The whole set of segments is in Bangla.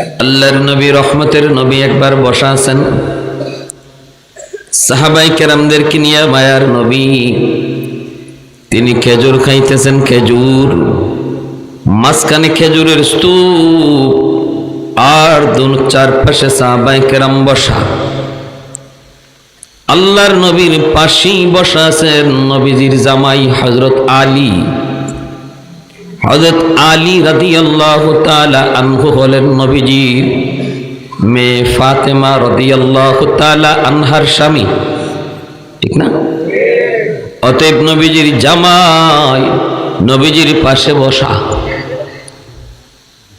আল্লাহর নবী, রহমতের নবী একবার বসা আছেন। সাহাবাই কেরামদেরকে নিয়ে মায়ার নবী। তিনি খেজুর খাইতেছেন, খেজুর। মাঝখানে খেজুরের স্তূপ। আর দুন চারপাশে সাহাবাই কেরাম বসা। আল্লাহর নবীর পাশেই বসা আছেন নবীজির জামাই হজরত আলী। হজরত আলী রাদি আল্লাহ আনহু হলেন নবীজির মেয়ে ফাতেমা রদি আল্লাহ আনহার স্বামী। ঠিক না? অতএব নবীজির জামাই নবীজির পাশে বসা।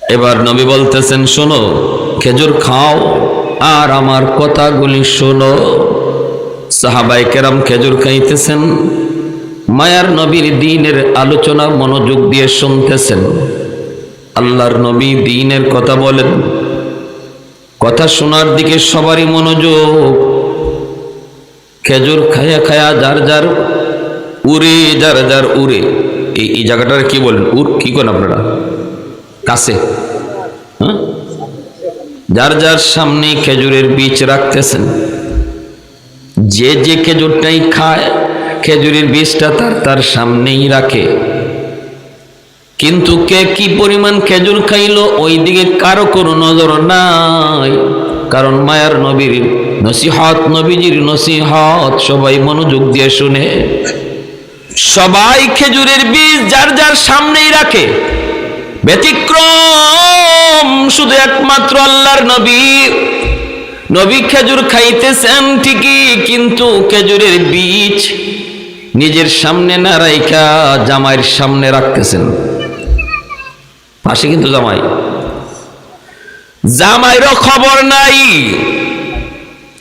এবার নবী বলতেছেন, শোনো, খেজুর খাও আর আমার কথাগুলি শোনো। সাহাবাই কেরাম খেজুর খাইতেছেন। মায়ার নবীর দিনের আলোচনা মনোযোগ দিয়ে শুনতেছেন। আল্লাহর নবী দিনের কথা বলেন। কথা শোনার দিকে সবারই মনোযোগ। খেজুর খায়া খায়া যার যার উড়ে, যার যার উড়ে। এই এই জায়গাটার কি বলেন? উর কি করেন আপনারা? কাছে। হ্যাঁ? যার যার সামনে খেজুরের বীজ রাখতেছেন। যে যে খেজুরটাই খায় খেজুরের বীজটা তার তার সামনেই রাখে। কিন্তু কে কি পরিমাণ খেজুর খাইলো ওই দিকে কারও কোনো নজর নাই। কারণ মায়ার নবীর নসিহত, নবীজির নসিহত সবাই মনোযোগ দিয়ে শুনে। সবাই খেজুরের বীজ যার যার সামনেই রাখে। ব্যতিক্রম, শুধু একমাত্র আল্লাহর নবী। নবী খেজুর খাইতেছেন ঠিকই, কিন্তু খেজুরের বীজ নিজের সামনে না রাইখা জামাইয়ের সামনে রাখতেছেন। পাশে কিন্তু জামাই। জামাইরও খবর নাই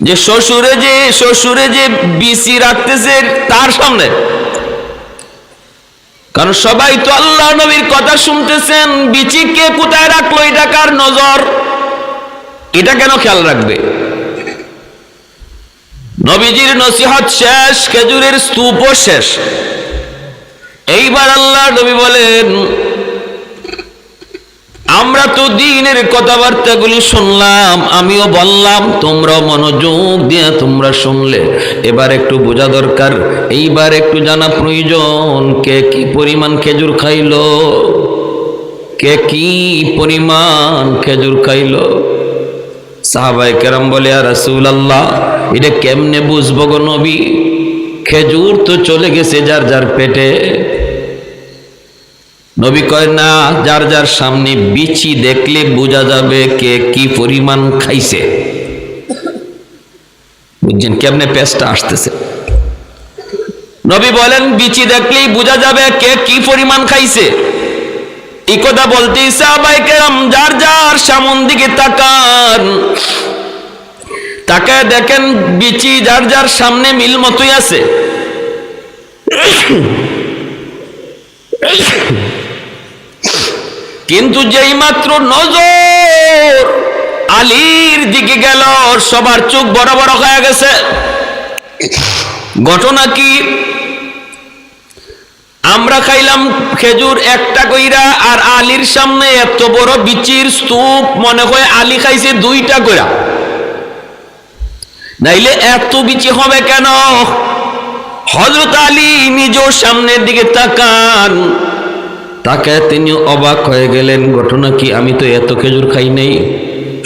যে শ্বশুরে যে শ্বশুরে যে বিসি রাখতেছে তার সামনে। কারণ সবাই তো আল্লাহ নবীর কথা শুনতেছেন, বিচি কে কোথায় রাখল, এটা কার নজর? এটা কেন খেয়াল রাখবে? নবীজির নসিহত শেষ, খেজুরের স্তূপও শেষ। এইবার আল্লাহ নবী বলেন, আমরা তো দিনের কথাবার্তাগুলি শুনলাম, আমিও বললাম তোমরা মনোযোগ দিয়ে তোমরা শুনলে। এবার একটু বোঝা দরকার, এইবার একটু জানা প্রয়োজন, কে কি পরিমাণ খেজুর খাইলো? কে কি পরিমাণ খেজুর খাইলো? সাহাবাই কেরাম বলে আর রাসূল আল্লাহ এটা কেমনে বুঝব গো নবী? খেজুর তো চলে গেছে যার যার পেটে। নবী কয়, না, যার যার সামনে বিচি দেখলে বোঝা যাবে কে কি পরিমাণ খাইছে। বুঝছেন কেমনে পেস্টটা আসতেছে? নবী বলেন, বিচি দেখলেই বোঝা যাবে কে কি পরিমাণ খাইছে। এই কথা বলতে সাহাবাই কেরাম যার যার সামন দিকে তাকান। তাকায় দেখেন বিচি যার যার সামনে মিল মতোই আছে। কিন্তু যেই মাত্র নজর আলীর দিকে গেল, সবার চোখ বড় বড় হয়ে গেছে। ঘটনা কি? আমরা খাইলাম খেজুর একটা কইরা, আর আলীর সামনে এত বড় বিচির স্তূপ মনে হয় আলী খাইছে দুইটা কইরা। নাইলে এত বিচি হবে কেন? হজরত আলী নিজেও সামনের দিকে তাকান। তাকে তিনি অবাক হয়ে গেলেন, ঘটনা কি? আমি তো এত খেজুর খাই নাই।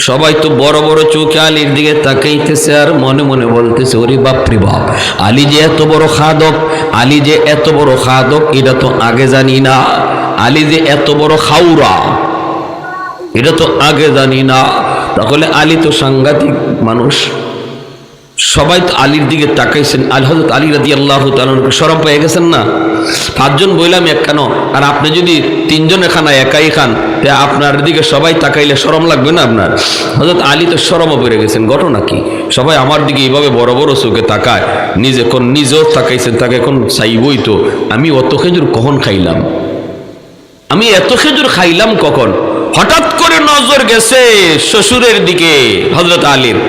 সবাই তো বড় বড় চোখে আলীর দিকে তাকাইতেছে আর মনে মনে বলতেছে, ওরে বাপরে বাপ, আলী যে এত বড় খাদক, আলী যে এত বড় খাদক, এটা তো আগে জানি না। আলী যে এত বড় খাউরা এটা তো আগে জানি না। তাহলে আলী তো সাংঘাতিক মানুষ। সবাই তো আলীর দিকে তাকাইছেন। আল হজরত আলী রাদি আল্লাহ তালকে সরম পেয়ে গেছেন না? পাঁচজন বইলাম এক কেন? আর আপনি যদি তিনজন এখানে একাই খান আপনার দিকে সবাই তাকাইলে সরম লাগবে না আপনার? হজরত আলী তো সরমও পেরে গেছেন, ঘটনা কি? সবাই আমার দিকে এইভাবে বড় বড় চোখে তাকায়, নিজে এখন নিজেও তাকাইছেন, তাকে এখন চাইবই তো। আমি অত খেজুর কখন খাইলাম? আমি এত খেজুর খাইলাম কখন? হঠাৎ করে নজর গেছে শ্বশুরের দিকে হজরত আলীর।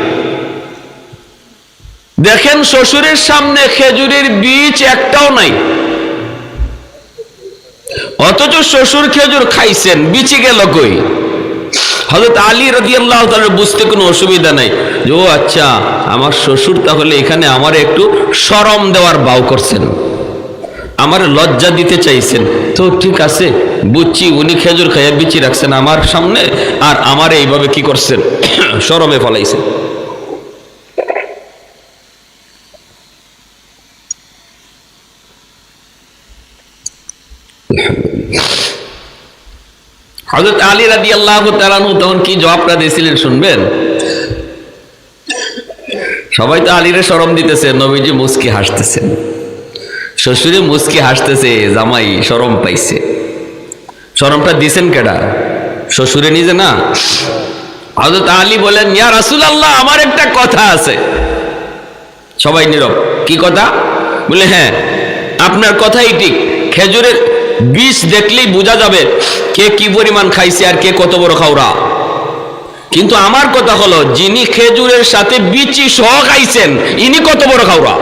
দেখেন শ্বশুরের সামনে খেজুরের বীজ একটাও নাই। অথচ শ্বশুর খেজুর খাইছেন, বিচি গেল কই? হজরত আলী রদি আল্লাহ বুঝতে কোনো অসুবিধা নাই। ও আচ্ছা আমার শ্বশুর তাহলে এখানে আমার একটু সরম দেওয়ার বাউ করছেন। আমার লজ্জা দিতে চাইছেন। তো ঠিক আছে, বুঝছি উনি খেজুর খাইয়া বিচি রাখছেন আমার সামনে, আর আমার এইভাবে কি করছেন? সরমে ফলাইছেন। হজরত আলী রাদি আল্লাহ তালানু তখন কি জবাবটা দিয়েছিলেন শুনবেন? সবাই তো আলীরে সরম দিতেছে, নবীজি মুস্কি হাসতেছেন শ্বশুরে মুস্কি হাসতেছে, জামাই সরম পাইছে। সরমটা দিছেন কেডা? শ্বশুরে নিজে না? হজরত আলী বলেন ইয়া রাসুল আল্লাহ আমার একটা কথা আছে। সবাই নীরব, কি কথা? বলে হ্যাঁ আপনার কথাই ঠিক। খেজুরের বিষ দেখলেই বোঝা যাবে কে কি পরিমাণ খাইছে আর কে কত বড় খাওয়া কিন্তু আমার কথা হলো, যিনি খেজুরের সাথে বিচি সহ খাইছেন, ইনি কত বড় খাওয়া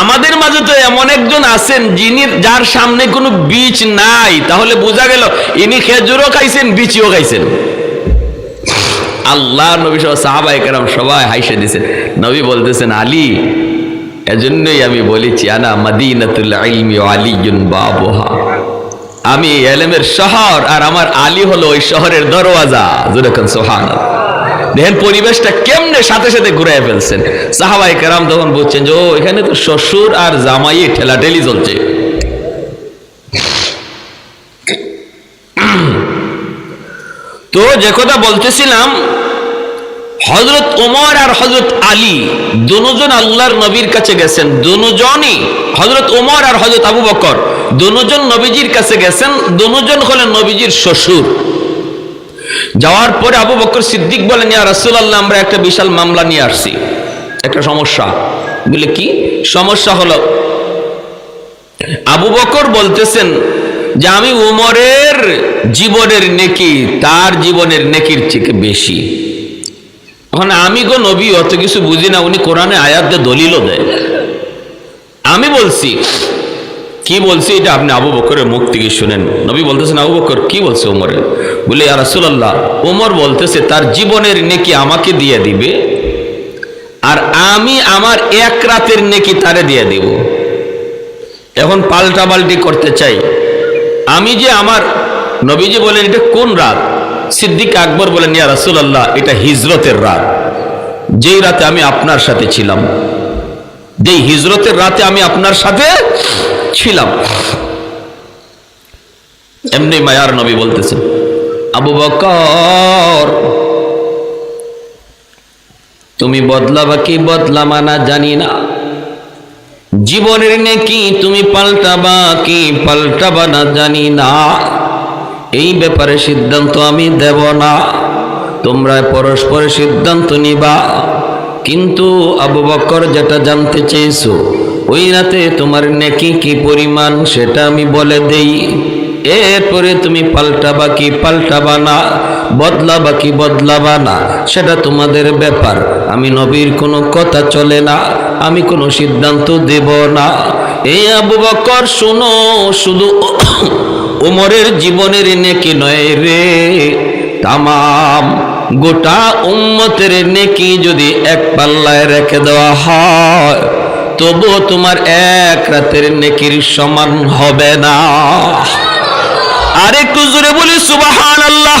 আমাদের মাঝে তো এমন একজন আছেন যিনি যার সামনে কোনো বীজ নাই। তাহলে বোঝা গেল, ইনি খেজুরও খাইছেন, বিচিও খাইছেন। আল্লাহ নবী সহ সাহাবাই কেরাম সবাই হাইসে দিছেন নবী বলতেছেন, আলী এজন্যই আমি বলেছি, আনা মাদিনাতুল ইলমি আলিয়ুন বাবুহা। আমি এলেমের শহর আর আমার আলী হলো ওই শহরের দরওয়াজা। যেরকম সোহান দেখেন পরিবেশটা কেমনে সাথে সাথে ঘুরে ফেলছেন। সাহাবাই কেরাম তখন বুঝছেন যে, ও, এখানে তো শ্বশুর আর জামাই ঠেলাঠেলি চলছে। তো যে কথা বলতেছিলাম হজরত ওমর আর হজরত আলী দুজন আল্লাহর নবীর কাছে গেছেন। দুজনই হজরত ওমর আর হজরত আবু বকর দুজন নবীজির কাছে গেছেন। দুজন হলেন নবীজির শ্বশুর। যাওয়ার পরে আবু বকর সিদ্দিক বলেন, ইয়া রাসূলুল্লাহ, আমরা একটা বিশাল মামলা নিয়ে আসছি। একটা সমস্যা। বলে, কি সমস্যা হলো? আবু বকর বলতেছেন যে, আমি উমরের জীবনের নেকি, তার জীবনের নেকির থেকে বেশি। এখন আমি গো নবী, অত কিছু বুঝি না, উনি কোরআনে আয়াত দিয়ে দলিলও দেয়। আমি বলছি, কি বলছি এটা আপনি আবু বকরের মুখ থেকে শুনেন। নবী বলতেছেন, আবু বকর, কি বলছে উমরের বলে আর রাসূলুল্লাহ উমর বলতেছে, তার জীবনের নেকি আমাকে দিয়ে দিবে, আর আমি আমার এক রাতের নেকি তারে দিয়ে দিব। এখন পাল্টা পাল্টি করতে চাই। আমি যে আমার নবীজি বলেন, এটা কোন রাত? সিদ্দিক আকবর বলেন, ইয়া রাসূলুল্লাহ, এটা হিজরতের রাত। যেই রাতে আমি আপনার সাথে ছিলাম, যেই হিজরতের রাতে আমি আপনার সাথে ছিলাম। এমনি মায়ার নবী বলতেছেন, আবু বকর, তুমি বদলাবা কি বদলাবা না জানি না। জীবনের নেকি তুমি পাল্টাবা, কি পাল্টাবা না জানি না। এই ব্যাপারে সিদ্ধান্ত আমি দেব না। তোমরা পরস্পরের সিদ্ধান্ত নিবা। কিন্তু আবু বকর যেটা জানতে চেয়েছো, ওই রাতে তোমার নেকি কি পরিমাণ সেটা আমি বলে দেই। এরপরে তুমি পাল্টাবা কি পাল্টাবা না, বদলাবা কি বদলাবা না, সেটা তোমাদের ব্যাপার। আমি নবীর কোনো কথা চলে না, আমি কোনো সিদ্ধান্ত দেব না। এই আবু বকর, শুনো, শুধু ওমরের জীবনের নেকি নয় রে। তামাম গোটা উম্মতের নেকি যদি এক পাল্লায় রেখে দেওয়া হয়, তবুও তোমার এক রাতের নেকির সমান হবে না। আর একটু জোরে বলি সুবাহান আল্লাহ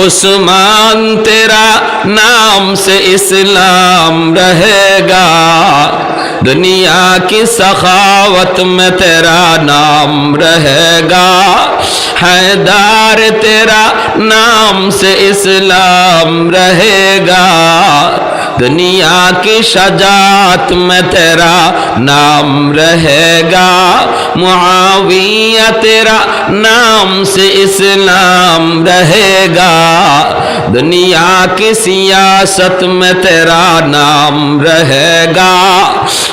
عثمان تیرا نام سے اسلام رہے گا۔ دنیا کی سخاوت میں تیرا نام رہے گا۔ حیدار تیرا نام سے اسلام رہے گا۔ دنیا کی شجاعت میں تیرا نام رہے گا۔ معاویہ تیرا نام سے اسلام رہے گا۔ دنیا کی سیاست میں تیرا نام رہے گا۔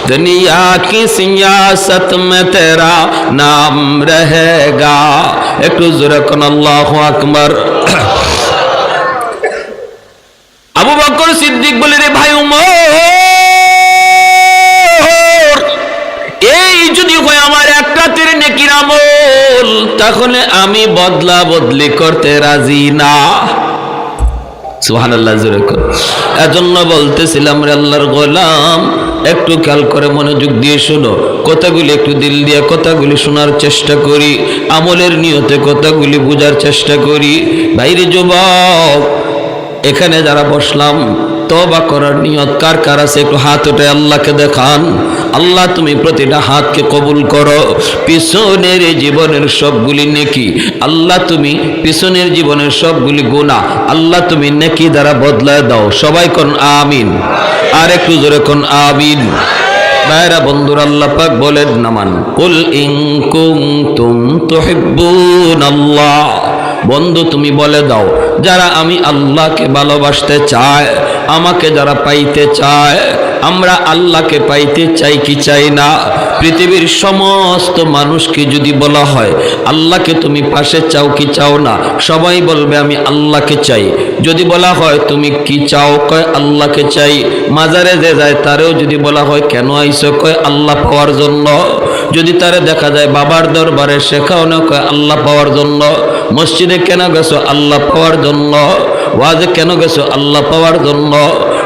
دنیا کی سیاست میں تیرا نام رہے گا۔ ایک ذرکن اللہ اکبر۔ সিদ্দিক বলে, রে ভাই উমর, এই যদি হয় আমার এক রাতের নেকির আমল, তাহলে আমি বদলা বদলি করতে রাজি না। কর। এজন্য বলতেছিলাম, রে আল্লাহর গোলাম, একটু খেয়াল করে মনোযোগ দিয়ে শোনো। কথাগুলি একটু দিল দিয়ে কথাগুলি শোনার চেষ্টা করি। আমলের নিয়তে কথাগুলি বোঝার চেষ্টা করি। বাইরে যুবক এখানে যারা বসলাম তবা করার নিয়ত কার কার আছে? একটু হাত উঠে আল্লাহকে দেখান। আল্লাহ, তুমি প্রতিটা হাতকে কবুল করো। পিছনের জীবনের সবগুলি নেকি। আল্লাহ, তুমি পিছনের জীবনের সবগুলি গুণা আল্লাহ, তুমি নেকি দ্বারা বদলায় দাও। সবাই কোন আমিন? আর একটু জোরে কোন আমিন? ভাইরা, বন্ধুর, আল্লাহ পাক বলেন, নামান, কুল ইন কুনতুম তুহিব্বুন আল্লাহ বন্ধু তুমি বলে দাও যারা আমি আল্লাহকে ভালোবাসতে চায় আমাকে যারা পাইতে চায় আমরা আল্লাহকে পাইতে চাই কি চাই না? পৃথিবীর সমস্ত মানুষকে যদি বলা হয়, আল্লাহকে তুমি পাশে চাও কি চাও না? সবাই বলবে, আমি আল্লাহকে চাই। যদি বলা হয়, তুমি কি চাও? কয়, আল্লাহকে চাই। মাজারে যে যায়, তারেও যদি বলা হয়, কেন আইসো কয়, আল্লাহ পাওয়ার জন্য। যদি তারে দেখা যায়, বাবার দরবারে শেখাও না, কয়, আল্লাহ পাওয়ার জন্য। মসজিদে কেন গেছো? আল্লাহ পাওয়ার জন্য। ওয়াজে কেন গেছো? আল্লাহ পাওয়ার জন্য।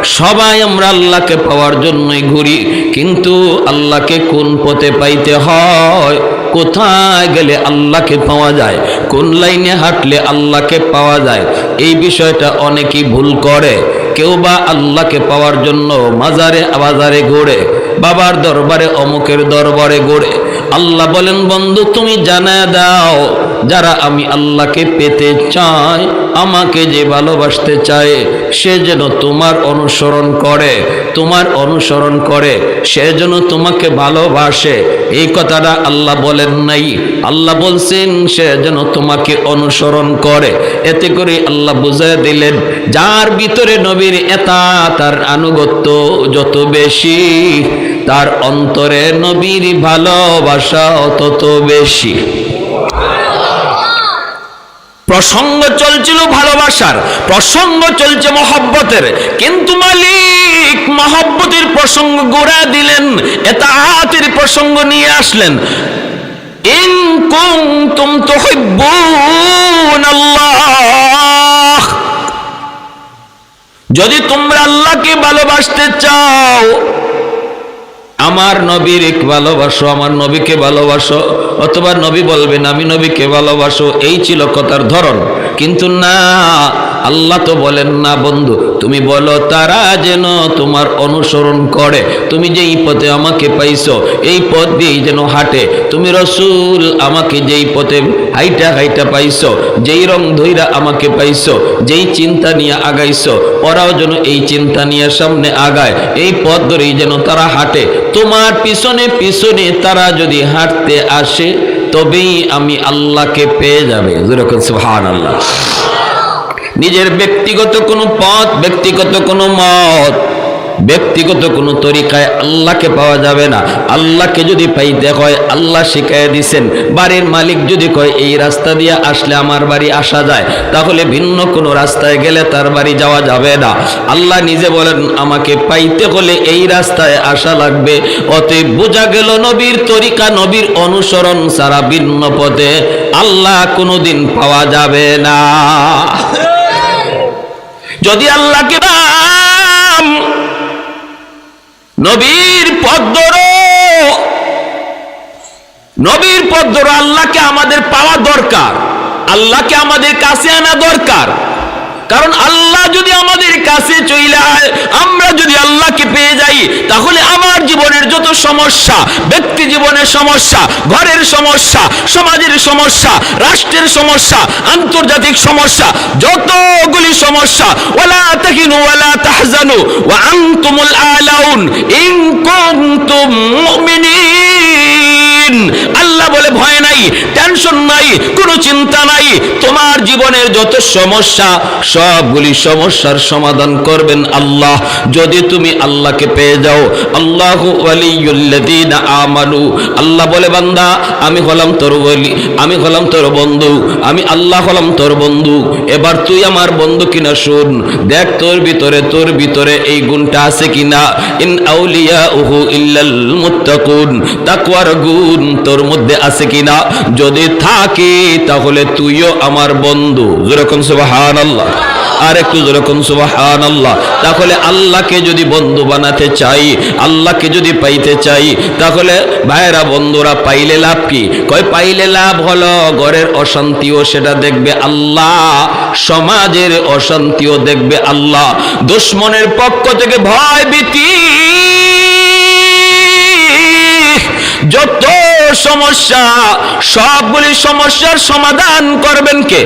সবাই আমরা আল্লাহকে পাওয়ার জন্যই ঘুরি। কিন্তু আল্লাহকে কোন পথে পাইতে হয়? কোথায় গেলে আল্লাহকে পাওয়া যায়? কোন লাইনে হাঁটলে আল্লাহকে পাওয়া যায়? এই বিষয়টা অনেকেই ভুল করে। কেউ বা আল্লাহকে পাওয়ার জন্য মাজারে বাজারে ঘোরে, বাবার দরবারে, অমুকের দরবারে ঘোরে। আল্লাহ বলেন, বন্ধু, তুমি জানা দাও যারা আমি আল্লাহকে পেতে চাই, আমাকে যে ভালোবাসতে চায়, সে যেন তোমার অনুসরণ করে, তোমার অনুসরণ করে, সে যেন তোমাকে ভালোবাসে। এই কথাটা আল্লাহ বলেন নাই। আল্লাহ বলছেন, সে যেন তোমাকে অনুসরণ করে। এতে করে আল্লাহ বুঝাই দিলেন, যার ভিতরে নবীর এতা তার আনুগত্য যত বেশি, তার অন্তরে নবীর ভালোবাসা তত বেশি। প্রসঙ্গ চলছিল ভালোবাসার, প্রসঙ্গ চলছে মহব্বতের। কিন্তু মালিক মহব্বতের প্রসঙ্গ গোড়া দিলেন, এতাহাতের প্রসঙ্গ নিয়ে আসলেন। ইন কুনতুম তুহিব্বুন আল্লাহ। যদি তোমরা আল্লাহকে ভালোবাসতে চাও আমার নবীর ভালোবাসো, আমার নবীকে ভালোবাসো, অথবা নবী বলবেন, আমি নবীকে ভালোবাসো। এই ছিল কথার ধরন। কিন্তু না আল্লাহ তো বলেন, না বন্ধু, তুমি বলো তারা যেন তোমার অনুসরণ করে। তুমি যেই পথে আমাকে পাইছো, এই পথ দিয়েই যেন হাঁটে। তুমি রসুল আমাকে যেই পথে হাইটা হাইটা পাইছো, যেই রং ধৈরা আমাকে পাইছো, যেই চিন্তা নিয়ে আগাইছো, ওরাও যেন এই চিন্তা নিয়ে সামনে আগায়। এই পথ ধরেই যেন তারা হাঁটে। তোমার পিছনে পিছনে তারা যদি হাঁটতে আসে, তবেই আমি আল্লাহকে পেয়ে যাবে। যেরকম সুহান আল্লাহ নিজের ব্যক্তিগত কোনো পথ, ব্যক্তিগত কোনো মত, ব্যক্তিগত কোনো তরিকায় আল্লাহকে পাওয়া যাবে না। আল্লাহকে যদি পাইতে হয়, আল্লাহ শিখাই দিছেন, বাড়ির মালিক যদি কয়, এই রাস্তা দিয়ে আসলে আমার বাড়ি আসা যায় তাহলে ভিন্ন কোনো রাস্তায় গেলে তার বাড়ি যাওয়া যাবে না। আল্লাহ নিজে বলেন, আমাকে পাইতে হলে এই রাস্তায় আসা লাগবে। অতএব বোঝা গেল নবীর তরিকা, নবীর অনুসরণ ছাড়া ভিন্ন পথে আল্লাহ কোনোদিন পাওয়া যাবে না। যদি আল্লাহকে দাম নবীর পদ ধরো, নবীর পদ ধরো, আল্লাহকে আমাদের পাওয়া দরকার, আল্লাহকে আমাদের কাছে আনা দরকার। কারণ আল্লাহ যদি আমাদের কাছে চলে আয়, আমরা যদি আল্লাহকে পেয়ে যাই, তাহলে আমার জীবনের যত সমস্যা, ব্যক্তি জীবনের সমস্যা, ঘরের সমস্যা, সমাজের সমস্যা, রাষ্ট্রের সমস্যা, আন্তর্জাতিক সমস্যা, যতগুলি সমস্যা, ওয়ালা তাহিনু ওয়ালা তাহজানু, ওয়া আনতুমুল আলাউন, ইন কুনতুম মুমিনিন। আল্লাহ বলে ভয় নাই টেনশন নাই, কোনো চিন্তা নাই। তোমার জীবনের যত সমস্যা, সবগুলি সমস্যার সমাধান করবেন আল্লাহ। যদি তুমি আল্লাহকে পেয়ে যাও, আল্লাহ আমানু। আল্লাহ বলে, বান্দা, আমি হলাম তোর ওয়ালি, আমি হলাম তোর বন্ধু, আমি আল্লাহ হলাম তোর বন্ধু। এবার তুই আমার বন্ধু কিনা শুন। দেখ তোর ভিতরে তোর ভিতরে এই গুণটা আছে কিনা। ইন আউলিয়া উহু ইল্লাল মুত্তাকুন, তাকওয়ার গুণ তোর মধ্যে আছে কিনা? যদি থাকে, তাহলে তুইও আমার বন্ধু। যেরকম সুবহানাল্লাহ। আর একটু যেরকম সুবাহান আল্লাহ তাহলে আল্লাহকে যদি বন্ধু বানাতে চাই, আল্লাহকে যদি পাইতে চাই, তাহলে ভাইরা বন্ধুরা, পাইলে লাভ কি? কয়, পাইলে লাভ হলো, ঘরের অশান্তিও সেটা দেখবে আল্লাহ, সমাজের অশান্তিও দেখবে আল্লাহ। দুশ্মনের পক্ষ থেকে ভয় ভীতি। যত সমস্যা, সবগুলি সমস্যার সমাধান করবেন কে?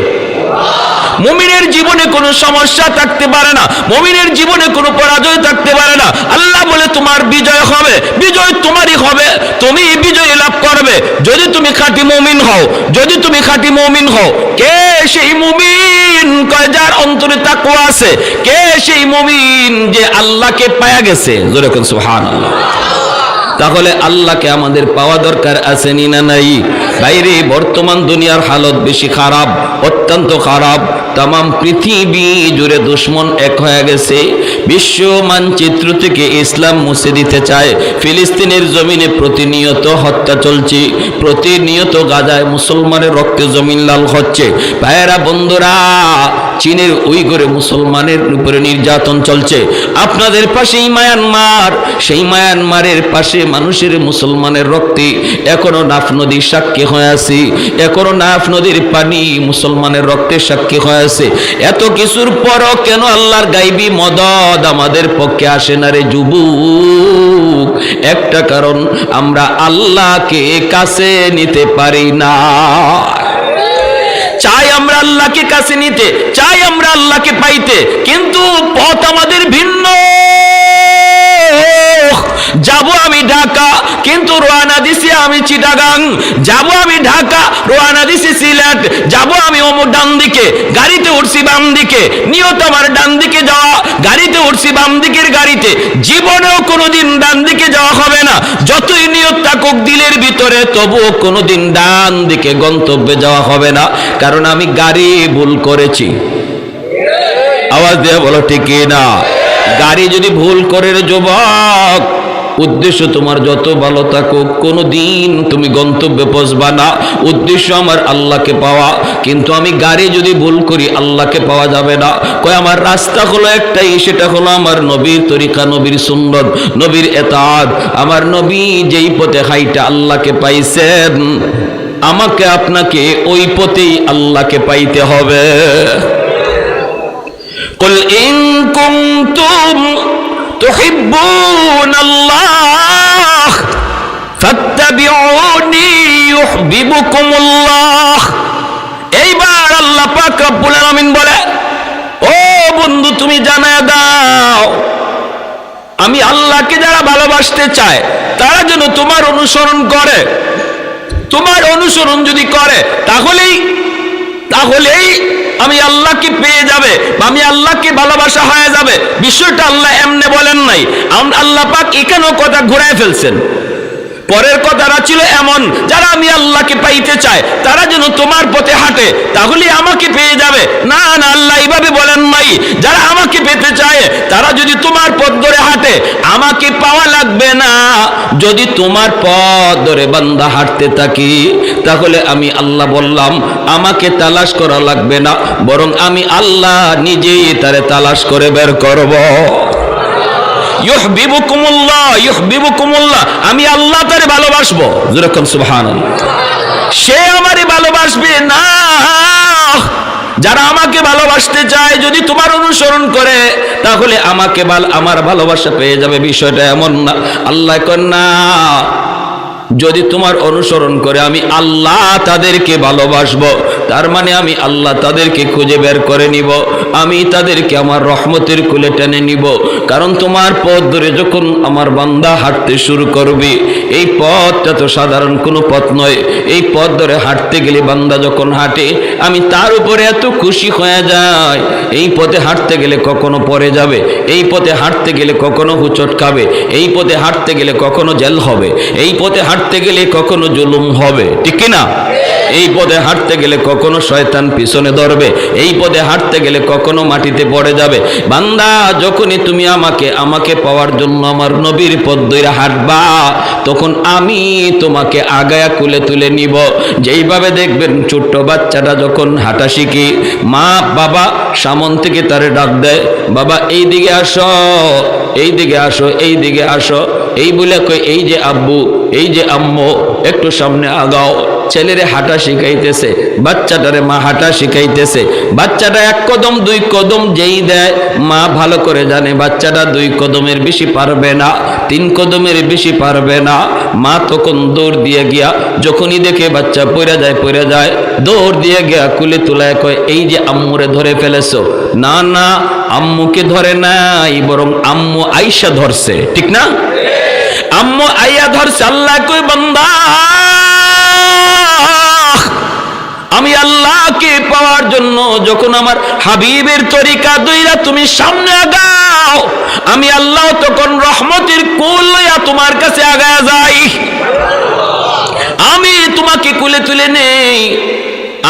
মুমিনের জীবনে কোনো সমস্যা থাকতে পারে না, মুমিনের জীবনে কোনো পরাজয় থাকতে পারে না। আল্লাহ বলে, তোমার বিজয় হবে, বিজয় তোমারই হবে, তুমি বিজয় লাভ করবে। যদি তুমি খাঁটি মুমিন হও, যদি তুমি খাঁটি মুমিন হও, কে সেই মুমিন কয় যার অন্তরে তাকওয়া আছে? কে সেই মুমিন যে আল্লাহকে পায়া গেছে? জোরে কোন সুবহানাল্লাহ। তাহলে আল্লাহকে আমাদের পাওয়া দরকার আছে নি নাই? বাইরে বর্তমান দুনিয়ার হালত বেশি খারাপ, অত্যন্ত খারাপ। তাম পৃথিবী জুড়ে দুশ্মন এক হয়ে গেছে। বিশ্ব মানচিত্র থেকে ইসলাম মুছে দিতে চায়। ফিলিস্তিনের জমিনে প্রতিনিয়ত হত্যা চলছে। প্রতিনিয়ত গাজায় মুসলমানের রক্তে জমিন লাল হচ্ছে। ভাইয়েরা, বন্ধুরা চীনের উইগরে মুসলমানের উপরে নির্যাতন চলছে। আপনাদের পাশেই মায়ানমার। সেই মায়ানমারের পাশে মানুষের মুসলমানের রক্তে এখনও নাফ নদীর সাক্ষী হয়ে আছে। এখনও নাফ নদীর পানি মুসলমানের রক্তের সাক্ষী হয়ে আছে। এত কিছুর পরও কেন আল্লাহর গাইবি মদদ আমাদের পক্ষে আসে না রে যুবক? একটা কারণ আমরা আল্লাহকে কাছে নিতে পারি না। চাই আমরা আল্লাহকে কাছে নিতে চাই আমরা আল্লাহকে পাইতে কিন্তু পথ আমাদের ভিন্ন। যাব আমি ঢাকা, কিন্তু রোয়ানা দিছি আমি চিটাগাং। যাব আমি ঢাকা, রোয়ানা দিছি সিলেট। যাব আমি অমুক ডান দিকে গাড়িতে উঠছি বাম দিকে নিয়ত আমার ডান দিকে যাওয়া, গাড়িতে উঠছি বাম দিকের গাড়িতে। জীবনেও কোনোদিন ডান দিকে যাওয়া হবে না। যতই নিয়ত থাকুক দিলের ভিতরে, তবুও কোনোদিন ডান দিকে গন্তব্যে যাওয়া হবে না। কারণ আমি গাড়ি ভুল করেছি। আওয়াজ দিয়ে বলো ঠিকই না গাড়ি যদি ভুল করে যুবক উদ্দেশ্য তোমার যত ভালো থাকুক কোনো দিন তুমি গন্তব্যে পৌঁছবা না উদ্দেশ্য আমার আল্লাহকে পাওয়া কিন্তু আমি গাড়ি যদি ভুল করি আল্লাহকে পাওয়া যাবে না কয় আমার রাস্তা হলো একটাই সেটা হলো আমার নবীর তরিকা নবীর সুন্নত নবীর এতাদ আমার নবী যেই পথে হাইটা আল্লাহকে পাইছেন আমাকে আপনাকে ওই পথেই আল্লাহকে পাইতে হবে قل إن كنتم تحبون الله فاتبعوني يحببكم الله এইবার আল্লাহ পাক রব্বুল আলামিন বলে ও বন্ধু তুমি জানায় দাও আমি আল্লাহকে যারা ভালোবাসতে চায় তারা যেন তোমার অনুসরণ করে তোমার অনুসরণ যদি করে তাহলেই তাহলেই আমি আল্লাহকে পেয়ে যাবে আমি আল্লাহকে ভালোবাসা হয়ে যাবে। বিষয়টা আল্লাহ এমনে বলেন নাই। আল্লাহ পাক এখানেও কথা ঘুরায় ফেলছেন। পরের কথাটা ছিল এমন, যারা আমি আল্লাহকে পাইতে চায় তারা যেন তোমার পথে হাঁটে, তাহলে আমাকে পেয়ে যাবে। না না, আল্লাহ এইভাবে বলেন নাই, যারা আমাকে পেতে চায়, তারা যদি তোমার পথ ধরে হাঁটে, আমাকে পাওয়া লাগবে না। যদি তোমার পথ ধরে বান্দা হাঁটতে থাকি, তাহলে আমি আল্লাহ বললাম, আমাকে তালাশ করা লাগবে না, বরং আমি আল্লাহ নিজেই তারে তালাশ করে বের করব। আমি আল্লাহ তারে ভালোবাসবো। যেরকম সুবহানাল্লাহ। সে আমারে ভালোবাসবে না। যারা আমাকে ভালোবাসতে চায়, যদি তোমার অনুসরণ করে, তাহলে আমাকে ভালো, আমার ভালোবাসা পেয়ে যাবে। বিষয়টা এমন না। আল্লাহ কন্যা, যদি তোমার অনুসরণ করে, আমি আল্লাহ তাদেরকে ভালোবাসবো। তার মানে আমি আল্লাহ তাদেরকে খুঁজে বের করে নিব। আমি তাদেরকে আমার রহমতের কুলে টেনে নিব। কারণ তোমার পথ ধরে যখন আমার বান্দা হাঁটতে শুরু করবে, এই পথটা তো সাধারণ কোনো পথ নয়। এই পথ ধরে হাঁটতে গেলে বান্দা যখন হাঁটে, আমি তার উপরে এত খুশি হয়ে যায় এই পথে হাঁটতে গেলে কখনো পড়ে যাবে, এই পথে হাঁটতে গেলে কখনো হুচট খাবে, এই পথে হাঁটতে গেলে কখনো জেল হবে, এই পথে হাঁটতে গেলে কখনো জুলুম হবে। ঠিক না এই পদে হাঁটতে গেলে কখনো শয়তান পিছনে ধরবে, এই পদে হাঁটতে গেলে কখনো মাটিতে পড়ে যাবে। বান্দা, যখনই তুমি আমাকে আমাকে পাওয়ার জন্য আমার নবীর পথ ধরে হাঁটবা, তখন আমি তোমাকে আগায়া কুলে তুলে নিব। যেইভাবে দেখবেন ছোট্ট বাচ্চাটা যখন হাঁটা শিখি, মা, বাবা সামন থেকে তারে ডাক দেয়, বাবা এই দিকে আসো এই দিকে আসো এই দিকে আসো। এই বলে কই এই যে আব্বু, এই যে আম্মু, একটু সামনে আগাও। ছেলেরে হাঁটা শিখাইতেছে, বাচ্চাটারে মা হাঁটা শিখাইতেছে। বাচ্চাটা এক কদম, দুই কদম যেই দেয়, মা ভালো করে জানে, বাচ্চাটা দুই কদমের বেশি পারবে না, তিন কদমের বেশি পারবে না। মা তখন দৌড় দিয়ে গিয়া যখনই দেখে বাচ্চা পড়ে যায় পড়ে যায়, দৌড় দিয়ে গিয়া কুলে তুলায় কয়, এই যে আম্মুরে ধরে ফেলেছো। না না, আম্মুকে ধরে নাই, বরং আম্মু আইসা ধরছে। ঠিক না? আম্মু আইয়া ধরছে, আল্লাহ কই বান্দা আমি আল্লাহকে পাওয়ার জন্য যখন আমার হাবিবের তরিকা দইরা তুমি সামনে আগাও, আমি আল্লাহ তখন রহমতের কোল লইয়া তোমার কাছে আগায়া যাই। আমি তোমাকে কুলে তুলে নেই।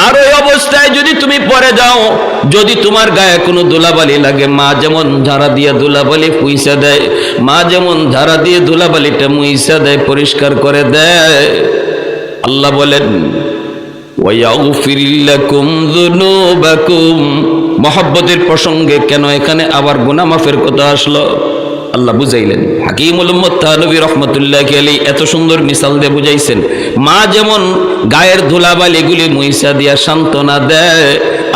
আর ওই অবস্থায় যদি তুমি পরে যাও, যদি তোমার গায়ে কোনো ধুলাবালি লাগে, মা যেমন ঝাড়া দিয়ে ধুলাবালি পুইসা দেয়, মা যেমন ঝাড়া দিয়ে ধুলাবালিটা মুইসা দেয়, পরিষ্কার করে দেয়। আল্লাহ বলেন মহব্বতের প্রসঙ্গে কেন এখানে আবার গুনা মাফের কথা আসলো? আল্লাহ বুঝাইলেন, হাকিমুল নবী রহমতুল্লাহ আলী এত সুন্দর মিসাল দিয়ে বুঝাইছেন, মা যেমন গায়ের ধুলাবালিগুলি মহিষা দিয়া সান্ত্বনা দেয়,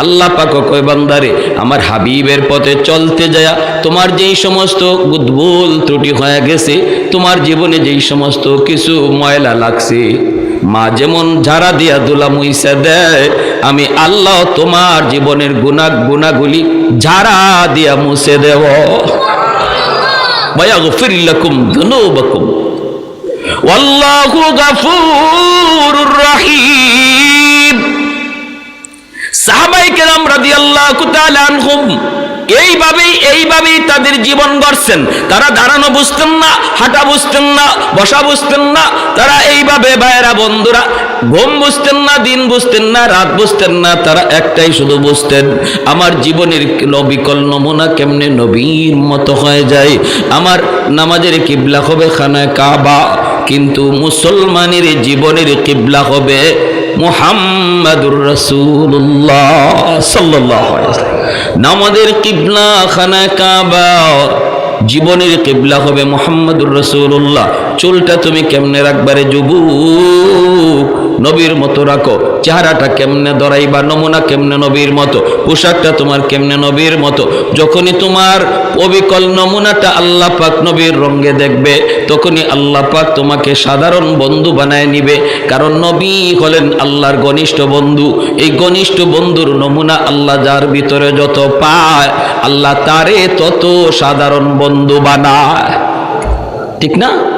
আল্লাহ পাক কয়, বান্দারে, আমার হাবিবের পথে চলতে যায় তোমার যেই সমস্ত উদ্ভুল ত্রুটি হয়ে গেছে, তোমার জীবনে যেই সমস্ত কিছু ময়লা লাগছে মা যেমন ঝাড়া দিয়া দুলা মুইসা দেয় আমি আল্লাহ তোমার জীবনের গুণা গুণাগুলি ঝাড়া দিয়া মুছে দেব ويغفر لكم ذنوبكم والله غفور رحيم সাহাবাই কেরাম রাদিয়াল্লাহু তাআলা আনহুম এইভাবেই এইভাবেই তাদের জীবন গড়ছেন। তারা দাঁড়ানো বুঝতেন না, হাঁটা বুঝতেন না, বসা বুঝতেন না, তারা এইভাবে ভাইয়েরা, বন্ধুরা, ঘুম বুঝতেন না, দিন বুঝতেন না, রাত বুঝতেন না, তারা একটাই শুধু বুঝতেন, আমার জীবনের নবিকল নমুনা কেমনে নবীর মতো হয়ে যায়। আমার নামাজের কিবলা হবে খানায় কাবা, কিন্তু মুসলমানের জীবনের কিবলা হবে মুহাম্মাদুর আলাইহি ওয়াসাল্লাম। নামাজের কিবলা খানা কাবা জীবনের কিবলা হবে মুহাম্মাদুর রাসূলুল্লাহ। চুলটা তুমি কেমনে রাখবারে যুবক? নবীর মতো রাখো। চেহারাটা কেমনে দরাইবা নমুনা কেমনে নবীর মতো? পোশাকটা তোমার কেমনে নবীর মতো? যখনই তোমার অবিকল নমুনাটা আল্লাহ পাক নবীর রঙ্গে দেখবে, তখনই আল্লাহ পাক তোমাকে সাধারণ বন্ধু বানায় নিবে। কারণ নবী হলেন আল্লাহর ঘনিষ্ঠ বন্ধু। এই ঘনিষ্ঠ বন্ধুর নমুনা আল্লাহ যার ভিতরে যত পায়, আল্লাহ তারে তত সাধারণ বন্ধু বানায়। ঠিক না?